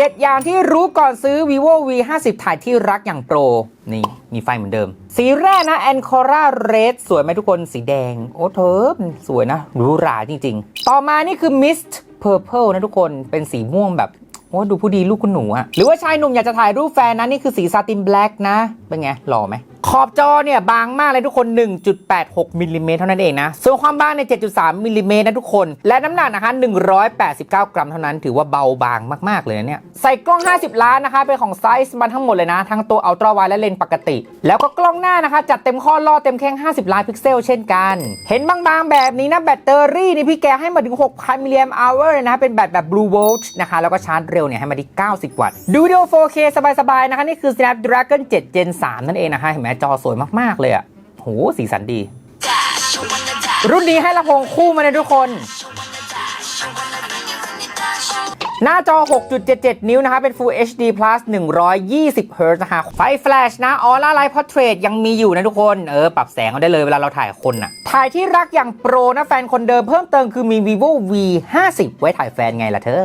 7 อย่างที่รู้ก่อนซื้อ vivo v 5 0ถ่ายที่รักอย่างโปร นี่ มีไฟเหมือนเดิม สีแรกนะ Ancora Red สวยไหมทุกคนสีแดง โอ้เธอสวยนะหรูหราจริง ๆ ต่อมานี่คือ Mist Purple นะทุกคนเป็นสีม่วงแบบโอ้ดูผู้ดีลูกคุณหนูอะหรือว่าชายหนุ่มอยากจะถ่ายรูปแฟนนะนี่คือสีซาตินแบล็กนะ เป็นไงหล่อไหม ขอบจอเนี่ยบางมากเลยทุกคน 1.86มิลลิเมตรเท่านั้นเองนะ ส่วนความบางใน 7.3มิลลิเมตรนะทุกคน และน้ำหนักนะคะ 189 กรัมเท่านั้น ถือว่าเบาบางมากๆเลยนะเนี่ย ใส่กล้อง 50 ล้านนะคะ เป็นของไซส์มันทั้งหมดเลยนะ ทั้งตัวอัลตร้าไวและเลนส์ปกติ แล้วก็กล้องหน้านะคะ จัดเต็มข้อล่อเต็มแข้ง 50 ล้านพิกเซลเช่นกัน เห็นบางๆ แบบนี้นะแบตเตอรี่นี่พี่แกให้มาถึง 6,000มิลลิแอมป์อเวอร์เลยนะเป็นแบตแบบ Blue Volt นะคะแล้วก็ชาร์จเร็วเนี่ยให้มาที่ 90 วัตต์ดูวิดีโอ 4K สบายๆนะคะนี่คือ Snapdragon 7 Gen 3 นั่นเองนะคะเห็นไหมจอสวยมากๆเลยอะโหสีสันดี รุ่นนี้ให้ลำโพงคู่มาเลยทุกคน หน้าจอ 6.77 นิ้วนะคะ เป็น Full HD Plus 120 Hz นะคะ ไฟแฟลชนะ Aura Light Portrait ยังมีอยู่นะทุกคน เออ ปรับแสงเอาได้เลยเวลาเราถ่ายคนน่ะถ่ายที่รักอย่างโปรนะแฟนคนเดิมเพิ่มเติมคือมี vivo v 5 0ไว้ถ่ายแฟนไงล่ะเธอ